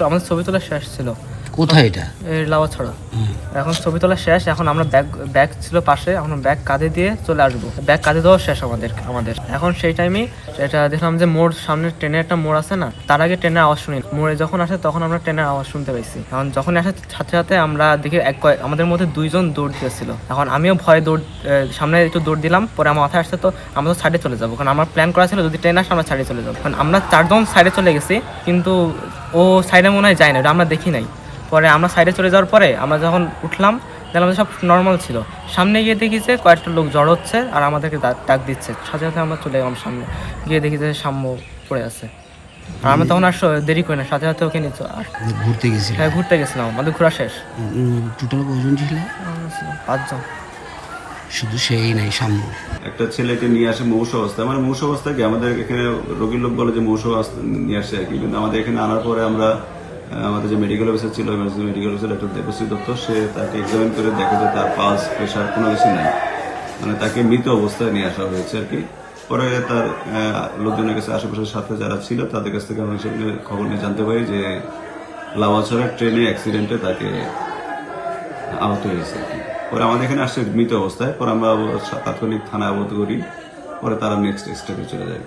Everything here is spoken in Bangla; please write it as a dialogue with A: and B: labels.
A: করে আমাদের ছবি তোলা শেষ ছিল।
B: কোথায় এটা?
A: এই লাওয়া ছড়া এখন ছবি তোলা শেষ এখন আমরা ব্যাগ ব্যাগ ছিল পাশে এখন ব্যাগ কাঁধে দিয়ে চলে আসব। ব্যাগ কাঁধে দেওয়া শেষ আমাদের আমাদের। এখন সেই টাইমে এটা দেখলাম যে মোড় সামনে ট্রেনের একটা মোড় আছে না তার আগে ট্রেনের আওয়াজ শুনি। মোড়ে যখন আসে তখন আমরা ট্রেনের আওয়াজ শুনতে পাইছি। এখন যখন আসে সাথে সাথে আমরা দেখি এক আমাদের মধ্যে দুইজন দৌড় দিয়েছিল। এখন আমিও ভয়ে দৌড় সামনে একটু দৌড় দিলাম পরে আমার মাথায় আসছে তো আমরা তো সাইডে চলে যাব। কারণ আমার প্ল্যান করা ছিল যদি ট্রেন আসে আমরা সাইডে চলে যাব। কারণ আমরা চারজন সাইডে চলে গেছি কিন্তু ও সাইডে মনে হয় যায় না ওটা আমরা দেখি নাই। পরে আমরা সাইডে চলে যাওয়ার পরে আমরা যখন উঠলাম দেখলাম সব নর্মাল ছিল। সামনে গিয়ে দেখি যে কয়েকটা লোক জড় হচ্ছে আর আমাদেরকে ডাক দিচ্ছে। সাথে সাথে আমরা চলে গেলাম সামনে। গিয়ে দেখি যে সাম্য পড়ে আছে। আর আমরা তখন আর দেরি করি না সাথে সাথে ওকে আর
B: ঘুরতে গেছি
A: হ্যাঁ, ঘুরতে গেছিলাম আমাদের ঘোরা শেষ।
B: টোটাল কজন ছিল?
A: পাঁচজন।
B: শুধু সেই নাই সামনে
C: একটা ছেলেকে নিয়ে আসে মৌস অবস্থায় মানে মৌস অবস্থায় কি? আমাদের এখানে রোগীর লোক বলে যে মৌস অবস্থা নিয়ে আসে আর কি। কিন্তু আমাদের এখানে আনার পরে আমরা আমাদের যে মেডিকেল অফিসার ছিল emergency medical officer doctor Debashree Dutta, সে তাকে এক্সামিন করে দেখে যে তার পালস প্রেশার কোনো কিছু নেই। মানে তাকে মৃত অবস্থায় নিয়ে আসা হয়েছে আর কি। পরে তার লোকজনের কাছে আশেপাশের সাথে যারা ছিল, তাদের কাছ থেকে আমরা খবর নিয়ে জানতে পারি যে লাওয়াছড়ার ট্রেনে অ্যাক্সিডেন্টে তাকে আহত হয়েছে আর কি। পরে আমাদের এখানে আসছে, মৃত অবস্থায়। পরে আমরা তাৎক্ষণিক থানায় অবগত করি। পরে তারা নেক্সট স্টেপে চলে যায়।